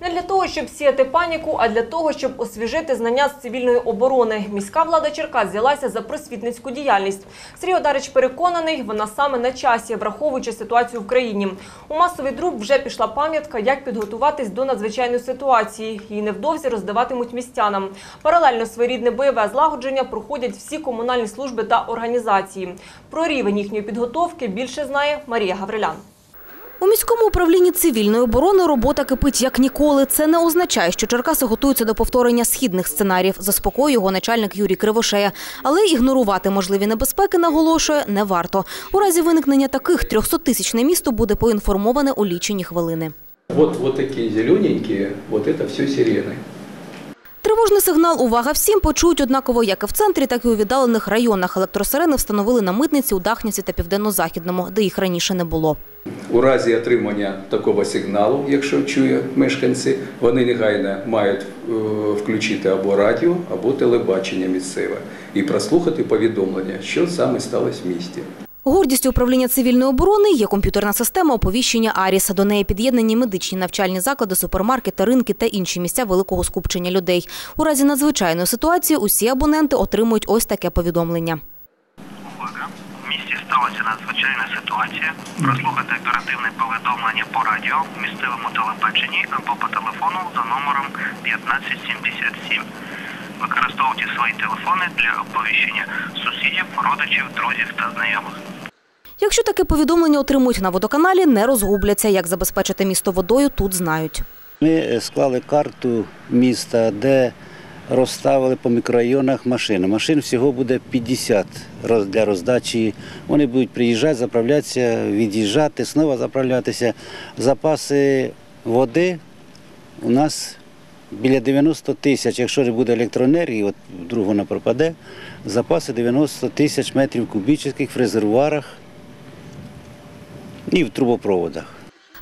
Не для того, щоб сіяти паніку, а для того, щоб освіжити знання з цивільної оборони. Міська влада Черкас взялася за просвітницьку діяльність. Сергій Одарич переконаний, вона саме на часі, враховуючи ситуацію в країні. У масовий друк вже пішла пам'ятка, як підготуватись до надзвичайної ситуації. Її невдовзі роздаватимуть містянам. Паралельно своєрідне бойове злагодження проходять всі комунальні служби та організації. Про рівень їхньої підготовки більше знає Марія Гаврилян. У міському управлінні цивільної оборони робота кипить як ніколи. Це не означає, що Черкаси готуються до повторення східних сценаріїв. Заспокоює його начальник Юрій Кривошея. Але ігнорувати можливі небезпеки, наголошує, не варто. У разі виникнення таких 300-тисячне місто буде поінформоване у лічені хвилини. От, вот такі зелененькие, вот это все сирены. Тривожний сигнал «Увага всім» почують однаково як і в центрі, так і у віддалених районах. Електросирени встановили на митниці у Дахніці та Південно-Західному, де їх раніше не було. У разі отримання такого сигналу, якщо чує мешканці, вони негайно мають е, включити або радіо, або телебачення місцеве і прослухати повідомлення, що саме сталося в місті. Гордістю управління цивільної оборони є комп'ютерна система оповіщення АРІС. До неї під'єднані медичні навчальні заклади, супермаркети, ринки та інші місця великого скупчення людей. У разі надзвичайної ситуації усі абоненти отримують ось таке повідомлення. Увага! В місті сталася надзвичайна ситуація. Прослухати оперативне повідомлення по радіо, місцевому телебаченні або по телефону за номером 1577. Використовуйте свої телефони для оповіщення сусідів, родичів, друзів та знайомих. Якщо таке повідомлення отримують на водоканалі, не розгубляться. Як забезпечити місто водою, тут знають. Ми е, склали карту міста, де розставили по мікрорайонах машини. Машин всього буде 50 для роздачі. Вони будуть приїжджати, заправлятися, від'їжджати, знову заправлятися. Запаси води у нас біля 90 тисяч. Якщо не буде електроенергії, от вдруг вона пропаде, запаси 90 тисяч метрів кубічних в резервуарах і в трубопроводах.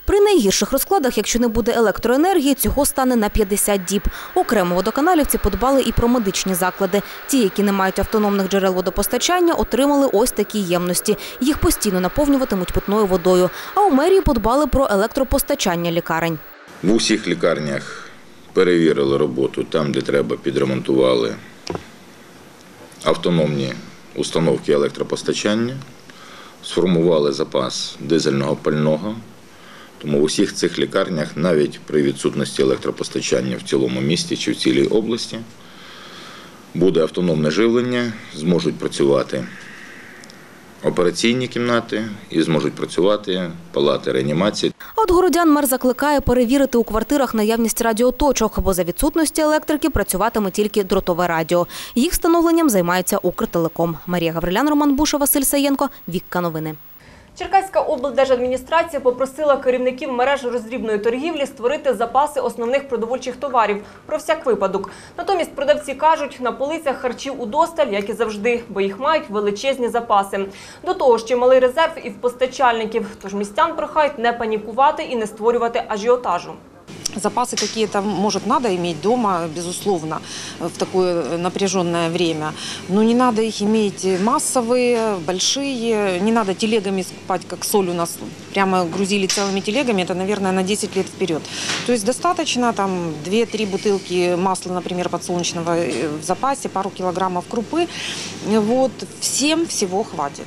При найгірших розкладах, якщо не буде електроенергії, цього стане на 50 діб. Окремо водоканалівці подбали і про медичні заклади. Ті, які не мають автономних джерел водопостачання, отримали ось такі ємності. Їх постійно наповнюватимуть питною водою. А у мерії подбали про електропостачання лікарень. В усіх лікарнях перевірили роботу там, де треба, підремонтували автономні установки електропостачання, сформували запас дизельного пального. Тому в усіх цих лікарнях, навіть при відсутності електропостачання в цілому місті чи в цілій області, буде автономне живлення, зможуть працювати операційні кімнати і зможуть працювати палати реанімації. От городян мер закликає перевірити у квартирах наявність радіоточок, бо за відсутності електрики працюватиме тільки дротове радіо. Їх встановленням займається Укртелеком. Марія Гаврилян, Роман Буша, Василь Саєнко. Вікка новини. Черкаська облдержадміністрація попросила керівників мереж роздрібної торгівлі створити запаси основних продовольчих товарів про всяк випадок. Натомість продавці кажуть, на полицях харчів удосталь, як і завжди, бо їх мають величезні запаси. До того ж, чималий резерв і в постачальників. Тож містян прохають не панікувати і не створювати ажіотажу. Запасы какие-то, может, надо иметь дома, безусловно, в такое напряженное время. Но не надо их иметь массовые, большие. Не надо телегами спать, как соль у нас прямо грузили целыми телегами. Это, наверное, на 10 лет вперед. То есть достаточно там 2-3 бутылки масла, например, подсолнечного э, в запасе, пару килограммов крупы. Вот. Всем всего хватит.